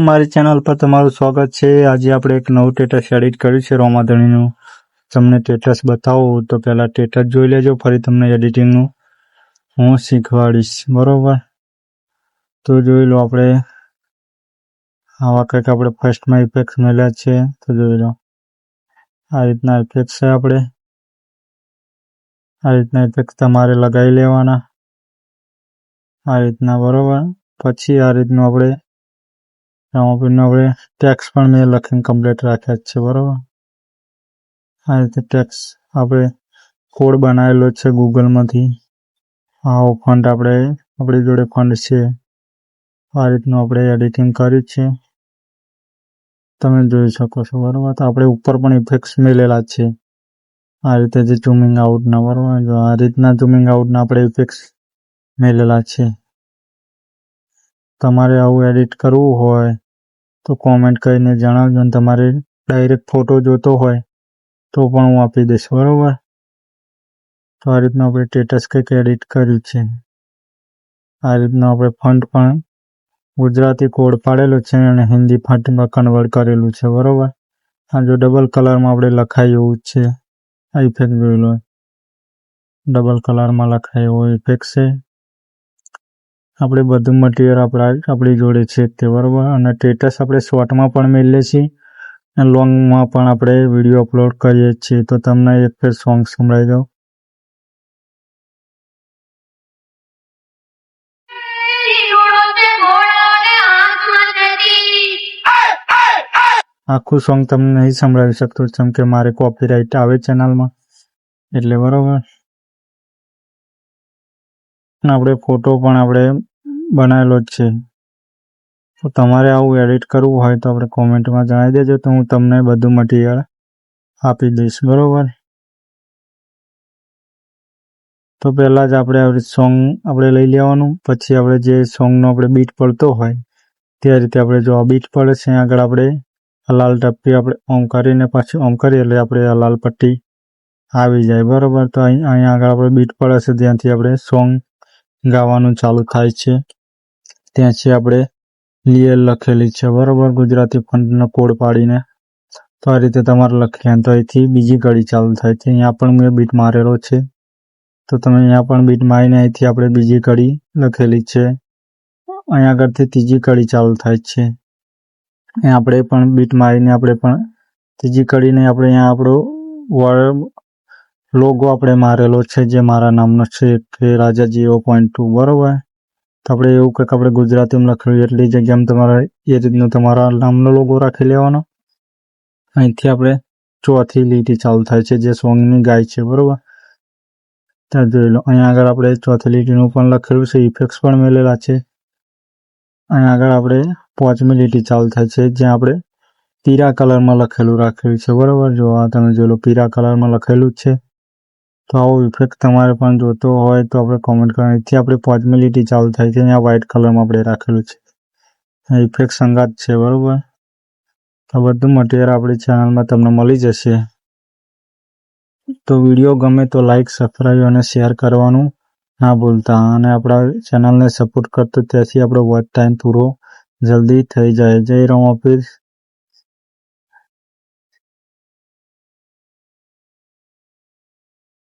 મારી ચેનલ પર તમારું સ્વાગત છે. આજે આપણે એક નવું ટેટસ એડિટ કર્યું છે રોમાધણીનું તમને ટેટસ બતાવો, તો પહેલાં ટેટસ જોઈ લેજો, ફરી તમને એડિટિંગનું હું શીખવાડીશ, બરાબર? તો જોઈ લો આપણે. આવા કંઈક આપણે ફર્સ્ટમાં ઇફેક્ટ મળ્યા છે, તો જોઈ લો. આ રીતના ઇફેક્ટ છે આપણે. આ રીતના ઇફેક્ટ તમારે લગાવી લેવાના. આ રીતના, બરોબર? પછી આ રીતનું આપણે રામાપીરનો આપણે ટેક્સ પણ મેં લખીને કમ્પ્લીટ રાખ્યા જ છે, બરાબર? આ રીતે ટેક્સ આપણે કોડ બનાવેલો છે ગૂગલમાંથી. આવો ફંડ આપણે, આપણી જોડે ફંડ છે. આ રીતનું આપણે એડિટિંગ કર્યું છે. તમે જોઈ શકો છો, બરાબર? તો આપણે ઉપર પણ ઇફેક્ટ્સ મેલેલા છે. આ રીતે જે ઝૂમિંગ આઉટના બરાબર? જો આ રીતના ઝૂમિંગ આઉટના આપણે ઇફેક્ટ્સ મેલેલા છે. તમારે આવું એડિટ કરવું હોય તો કોમેન્ટ કરીને જણાવજો અને તમારે ડાયરેક્ટ ફોટો જોતો હોય તો પણ હું આપી દઈશ, બરાબર? તો આ રીતનું આપણે સ્ટેટસ કંઈક એડિટ કર્યું છે. આ રીતનું આપણે ફંડ પણ ગુજરાતી કોડ પાડેલો છે અને હિન્દી ફંટમાં કન્વર્ટ કરેલું છે, બરાબર? આ જો ડબલ કલરમાં આપણે લખાય એવું છે, આ ઇફેક્ટ જોઈ લો. ડબલ કલરમાં લખાય એવો ઇફેક્ટ છે. આપણે બધું મટીરિયલ આપણા આપણી જોડે છે તે બરાબર. અને સ્ટેટસ આપણે શોર્ટમાં પણ મેળીએ છીએ. અને લોંગમાં પણ આપણે વીડિયો અપલોડ કરીએ છીએ. તો તમને એક ફેર સોંગ સંભળાવી દઉં આખું સોંગ તમને નહીં સંભળાવી શકતો, જેમ કે મારે કોપીરાઇટ આવે ચેનલમાં એટલે બરોબર. આપણે ફોટો પણ આપણે બનાવેલો જ છે. તો તમારે આવું એડિટ કરવું હોય તો આપણે કોમેન્ટમાં જણાવી દેજો તો હું તમને બધું મટીરિયલ આપી દઈશ, બરાબર? તો પહેલાં જ આપણે આવી સોંગ આપણે લઈ લેવાનું, પછી આપણે જે સોંગનો આપણે બીટ પડતો હોય તે રીતે આપણે જો આ બીટ પડે છે, આગળ આપણે આ લાલ ટપ્પી આપણે ઓમ કરીને પાછી ઓમ કરીએ એટલે આપણે આ પટ્ટી આવી જાય, બરાબર? તો અહીં અહીંયા આગળ આપણે બીટ પડે છે, ત્યાંથી આપણે સોંગ ગાવાનું ચાલુ થાય છે. ત્યાંથી આપણે લીએલ લખેલી છે. બરોબર, ગુજરાતી ફંડનો કોડ પાડીને. તો આ રીતે તમારે લખી તો અહીંથી બીજી ઘડી ચાલુ થાય છે. અહીંયા પણ મેં બીટ મારેલો છે. તો તમે અહીંયા પણ બીટ મારીને અહીંથી આપણે બીજી કડી લખેલી છે. અહીંયા આગળથી ત્રીજી કડી ચાલુ થાય છે. અહીંયા આપણે પણ બીટ મારીને આપણે પણ ત્રીજી કડીને આપણે અહીંયા આપણો વર્ડ લોગો આપણે મારેલો છે જે મારા નામનો છે કે રાજા જીરો પોઈન્ટ ટુ બરાબર? તો આપણે એવું કંઈક આપણે ગુજરાતીમાં લખેલું એટલી જગ્યામાં તમારે એ રીતનો તમારા નામનો લોગો રાખી લેવાનો. અહીંથી આપણે ચોથી લીટી ચાલુ થાય છે જે સોંગની ગાય છે, બરાબર? ત્યાં જોઈ લો, અહીંયા આગળ આપણે ચોથી લીટીનું પણ લખેલું છે ઇફેક્ટ્સ પણ મેળેલા છે. અહીંયા આગળ આપણે પાંચમી લીટી ચાલુ થાય છે, જ્યાં આપણે પીરા કલરમાં લખેલું રાખેલું છે, બરાબર? જો આ તમે જોઈ લો, પીળા કલરમાં લખેલું જ છે. તો આવો ઇફેક્ટ તમારે પણ જોતો હોય તો આપણે કોમેન્ટ કરવાની. અહીંથી આપણે પાંચમી ચાલુ થાય છે અહીંયા વ્હાઇટ કલરમાં આપણે રાખેલું છે. ઇફેક્ટ સંગાત છે, બરાબર? તો બધું મટીરિયલ આપણી ચેનલમાં તમને મળી જશે. તો વીડિયો ગમે તો લાઈક સબસ્ક્રાઈબ અને શેર કરવાનું ના ભૂલતા. અને આપણા ચેનલને સપોર્ટ કરતો, ત્યાંથી આપણો વોચ ટાઈમ પૂરો જલ્દી થઈ જાય. જય રમ ઓફિસ.